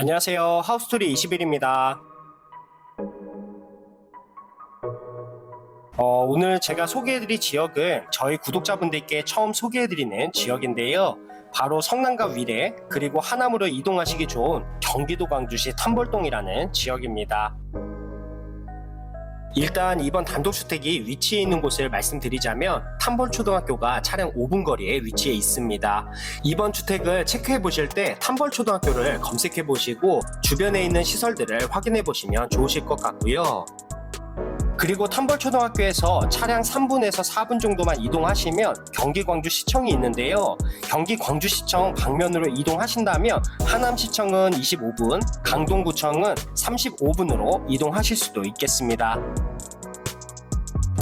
안녕하세요. 하우스토리 21입니다. 어, 오늘 제가 소개해드릴 지역은 저희 구독자분들께 처음 소개해드리는 지역인데요. 바로 성남과 위례 그리고 하남으로 이동하시기 좋은 경기도 광주시 탐벌동이라는 지역입니다. 일단 이번 단독주택이 위치해 있는 곳을 말씀드리자면 탐벌초등학교가 차량 5분 거리에 위치해 있습니다. 이번 주택을 체크해 보실 때 탐벌초등학교를 검색해 보시고 주변에 있는 시설들을 확인해 보시면 좋으실 것 같고요. 그리고 탐벌초등학교에서 차량 3분에서 4분 정도만 이동하시면 경기 광주시청이 있는데요. 경기 광주시청 방면으로 이동하신다면 하남시청은 25분, 강동구청은 35분으로 이동하실 수도 있겠습니다.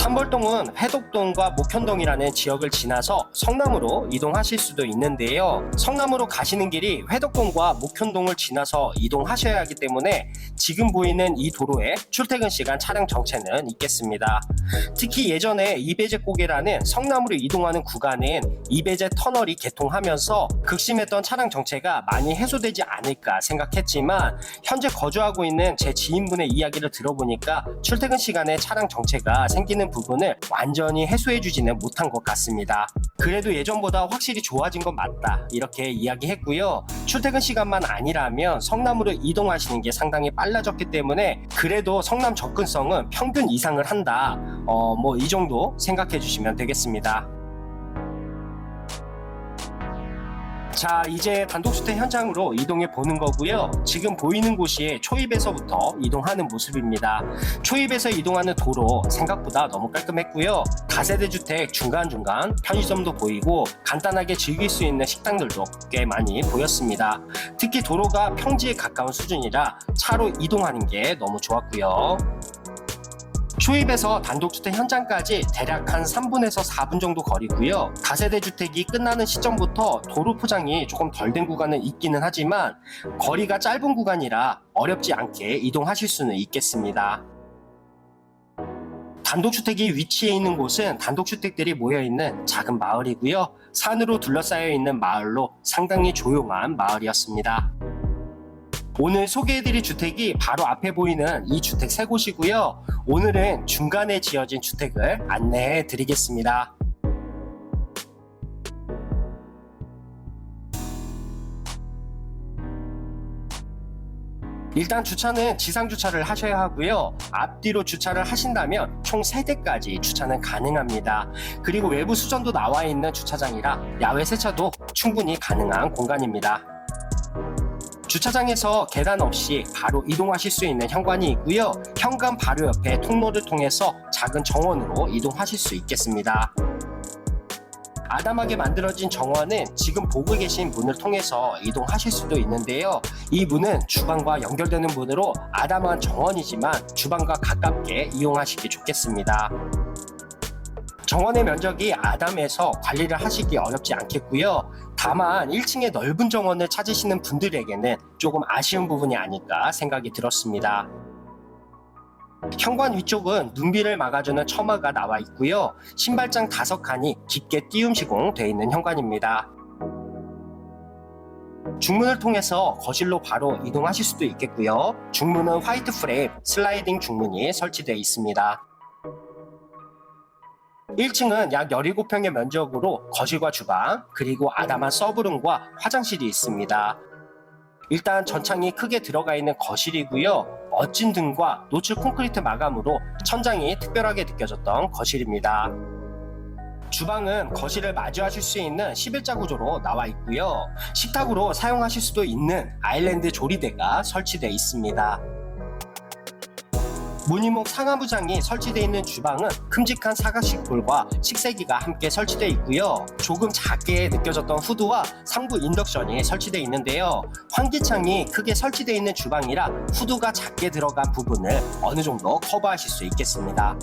탐벌동은 회덕동과 목현동이라는 지역을 지나서 성남으로 이동하실 수도 있는데요. 성남으로 가시는 길이 회덕동과 목현동을 지나서 이동하셔야 하기 때문에 지금 보이는 이 도로에 출퇴근 시간 차량 정체는 있겠습니다. 특히 예전에 이배제 고개라는 성남으로 이동하는 구간은 이배제 터널이 개통하면서 극심했던 차량 정체가 많이 해소되지 않을까 생각했지만 현재 거주하고 있는 제 지인분의 이야기를 들어보니까 출퇴근 시간에 차량 정체가 생기는 부분 을 완전히 해소해주지는 못한 것 같습니다. 그래도 예전보다 확실히 좋아진 건 맞다 이렇게 이야기했고요. 출퇴근 시간만 아니라면 성남으로 이동하시는 게 상당히 빨라졌기 때문에 그래도 성남 접근성은 평균 이상을 한다. 어, 뭐 이 정도 생각해 주시면 되겠습니다. 자, 이제 단독주택 현장으로 이동해 보는 거고요. 지금 보이는 곳이 초입에서부터 이동하는 모습입니다. 초입에서 이동하는 도로 생각보다 너무 깔끔했고요. 다세대 주택 중간중간 편의점도 보이고 간단하게 즐길 수 있는 식당들도 꽤 많이 보였습니다. 특히 도로가 평지에 가까운 수준이라 차로 이동하는 게 너무 좋았고요. 초입에서 단독주택 현장까지 대략 한 3분에서 4분 정도 거리고요. 다세대 주택이 끝나는 시점부터 도로 포장이 조금 덜 된 구간은 있기는 하지만 거리가 짧은 구간이라 어렵지 않게 이동하실 수는 있겠습니다. 단독주택이 위치해 있는 곳은 단독주택들이 모여있는 작은 마을이고요. 산으로 둘러싸여 있는 마을로 상당히 조용한 마을이었습니다. 오늘 소개해드릴 주택이 바로 앞에 보이는 이 주택 세 곳이고요. 오늘은 중간에 지어진 주택을 안내해 드리겠습니다. 일단 주차는 지상 주차를 하셔야 하고요. 앞뒤로 주차를 하신다면 총 3대까지 주차는 가능합니다. 그리고 외부 수전도 나와 있는 주차장이라 야외 세차도 충분히 가능한 공간입니다. 주차장에서 계단 없이 바로 이동하실 수 있는 현관이 있고요. 현관 바로 옆에 통로를 통해서 작은 정원으로 이동하실 수 있겠습니다. 아담하게 만들어진 정원은 지금 보고 계신 문을 통해서 이동하실 수도 있는데요. 이 문은 주방과 연결되는 문으로 아담한 정원이지만 주방과 가깝게 이용하시기 좋겠습니다. 정원의 면적이 아담해서 관리를 하시기 어렵지 않겠고요. 다만 1층의 넓은 정원을 찾으시는 분들에게는 조금 아쉬운 부분이 아닐까 생각이 들었습니다. 현관 위쪽은 눈비를 막아주는 처마가 나와 있고요. 신발장 다섯 칸이 깊게 띄움 시공되어 있는 현관입니다. 중문을 통해서 거실로 바로 이동하실 수도 있겠고요. 중문은 화이트 프레임 슬라이딩 중문이 설치되어 있습니다. 1층은 약 17평의 면적으로 거실과 주방, 그리고 아담한 서브룸과 화장실이 있습니다. 일단 전창이 크게 들어가 있는 거실이고요. 멋진 등과 노출 콘크리트 마감으로 천장이 특별하게 느껴졌던 거실입니다. 주방은 거실을 마주하실 수 있는 11자 구조로 나와 있고요. 식탁으로 사용하실 수도 있는 아일랜드 조리대가 설치되어 있습니다. 무늬목 상하부장이 설치되어 있는 주방은 큼직한 사각식 돌과 식세기가 함께 설치되어 있고요. 조금 작게 느껴졌던 후드와 상부 인덕션이 설치되어 있는데요. 환기창이 크게 설치되어 있는 주방이라 후드가 작게 들어간 부분을 어느 정도 커버하실 수 있겠습니다.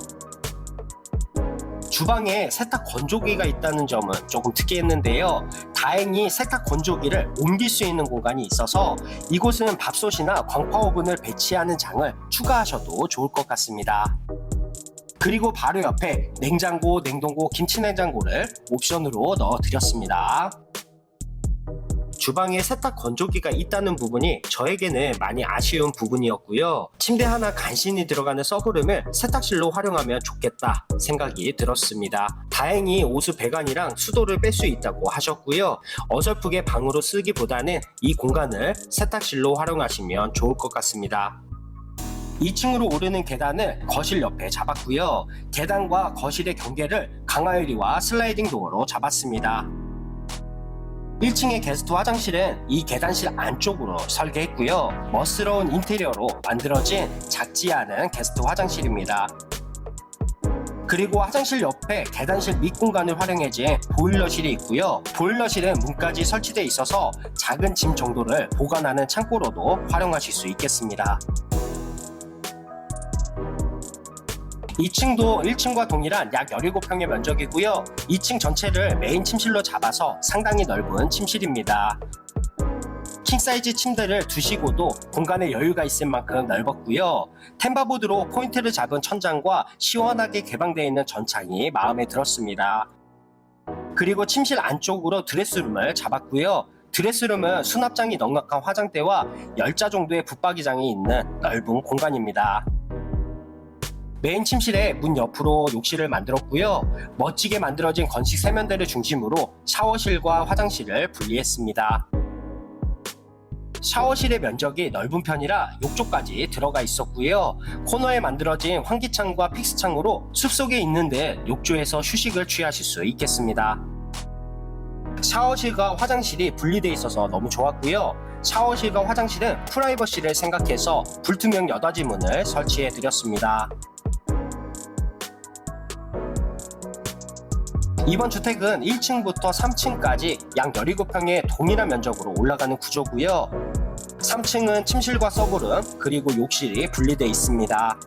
주방에 세탁 건조기가 있다는 점은 조금 특이했는데요. 다행히 세탁 건조기를 옮길 수 있는 공간이 있어서 이곳은 밥솥이나 광파 오븐을 배치하는 장을 추가하셔도 좋을 것 같습니다. 그리고 바로 옆에 냉장고, 냉동고, 김치 냉장고를 옵션으로 넣어 드렸습니다. 주방에 세탁 건조기가 있다는 부분이 저에게는 많이 아쉬운 부분이었고요. 침대 하나 간신히 들어가는 서브룸을 세탁실로 활용하면 좋겠다 생각이 들었습니다. 다행히 오수 배관이랑 수도를 뺄 수 있다고 하셨고요. 어설프게 방으로 쓰기보다는 이 공간을 세탁실로 활용하시면 좋을 것 같습니다. 2층으로 오르는 계단을 거실 옆에 잡았고요. 계단과 거실의 경계를 강화유리와 슬라이딩 도어로 잡았습니다. 1층의 게스트 화장실은 이 계단실 안쪽으로 설계했고요. 멋스러운 인테리어로 만들어진 작지 않은 게스트 화장실입니다. 그리고 화장실 옆에 계단실 밑공간을 활용해진 보일러실이 있고요. 보일러실은 문까지 설치되어 있어서 작은 짐 정도를 보관하는 창고로도 활용하실 수 있겠습니다. 2층도 1층과 동일한 약 17평의 면적이고요. 2층 전체를 메인 침실로 잡아서 상당히 넓은 침실입니다. 킹사이즈 침대를 두시고도 공간에 여유가 있을 만큼 넓었고요. 템바보드로 포인트를 잡은 천장과 시원하게 개방되어 있는 전창이 마음에 들었습니다. 그리고 침실 안쪽으로 드레스룸을 잡았고요. 드레스룸은 수납장이 넉넉한 화장대와 10자 정도의 붙박이장이 있는 넓은 공간입니다. 메인 침실에 문 옆으로 욕실을 만들었고요. 멋지게 만들어진 건식 세면대를 중심으로 샤워실과 화장실을 분리했습니다. 샤워실의 면적이 넓은 편이라 욕조까지 들어가 있었고요. 코너에 만들어진 환기창과 픽스창으로 숲속에 있는 듯 욕조에서 휴식을 취하실 수 있겠습니다. 샤워실과 화장실이 분리되어 있어서 너무 좋았고요. 샤워실과 화장실은 프라이버시를 생각해서 불투명 여닫이 문을 설치해 드렸습니다. 이번 주택은 1층부터 3층까지 약 17평의 동일한 면적으로 올라가는 구조고요. 3층은 침실과 서브룸 그리고 욕실이 분리되어 있습니다.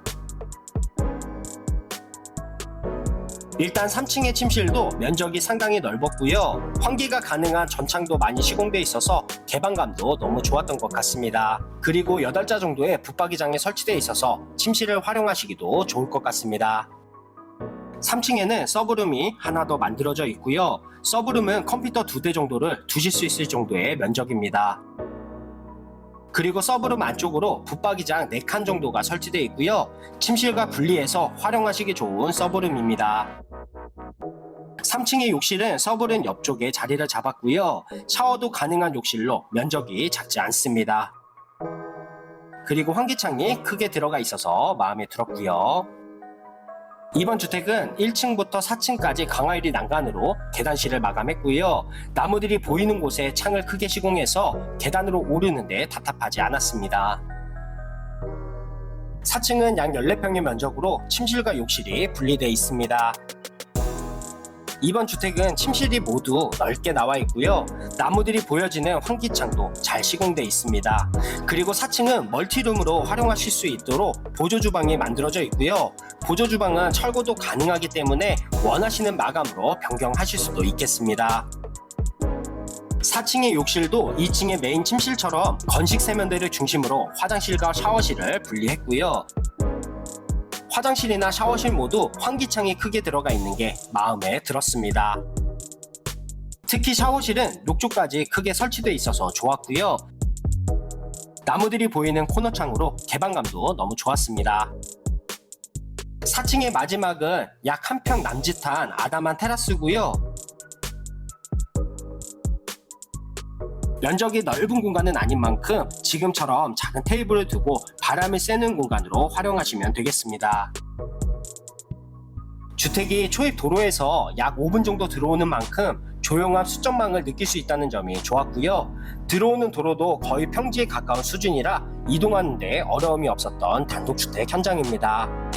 일단 3층의 침실도 면적이 상당히 넓었고요. 환기가 가능한 전창도 많이 시공돼 있어서 개방감도 너무 좋았던 것 같습니다. 그리고 8자 정도의 붙박이장이 설치되어 있어서 침실을 활용하시기도 좋을 것 같습니다. 3층에는 서브룸이 하나 더 만들어져 있고요. 서브룸은 컴퓨터 두 대 정도를 두실 수 있을 정도의 면적입니다. 그리고 서브룸 안쪽으로 붙박이장 4칸 정도가 설치되어 있고요. 침실과 분리해서 활용하시기 좋은 서브룸입니다. 3층의 욕실은 서브룸 옆쪽에 자리를 잡았고요. 샤워도 가능한 욕실로 면적이 작지 않습니다. 그리고 환기창이 크게 들어가 있어서 마음에 들었고요. 이번 주택은 1층부터 4층까지 강화유리 난간으로 계단실을 마감했고요. 나무들이 보이는 곳에 창을 크게 시공해서 계단으로 오르는데 답답하지 않았습니다. 4층은 약 14평의 면적으로 침실과 욕실이 분리되어 있습니다. 이번 주택은 침실이 모두 넓게 나와 있고요. 나무들이 보여지는 환기창도 잘 시공되어 있습니다. 그리고 4층은 멀티룸으로 활용하실 수 있도록 보조 주방이 만들어져 있고요. 보조 주방은 철거도 가능하기 때문에 원하시는 마감으로 변경하실 수도 있겠습니다. 4층의 욕실도 2층의 메인 침실처럼 건식 세면대를 중심으로 화장실과 샤워실을 분리했고요. 화장실이나 샤워실 모두 환기창이 크게 들어가 있는 게 마음에 들었습니다. 특히 샤워실은 욕조까지 크게 설치되어 있어서 좋았고요. 나무들이 보이는 코너 창으로 개방감도 너무 좋았습니다. 4층의 마지막은 약 한 평 남짓한 아담한 테라스고요. 면적이 넓은 공간은 아닌 만큼 지금처럼 작은 테이블을 두고 바람을 쐬는 공간으로 활용하시면 되겠습니다. 주택이 초입 도로에서 약 5분 정도 들어오는 만큼 조용한 수정망을 느낄 수 있다는 점이 좋았고요. 들어오는 도로도 거의 평지에 가까운 수준이라 이동하는데 어려움이 없었던 단독주택 현장입니다.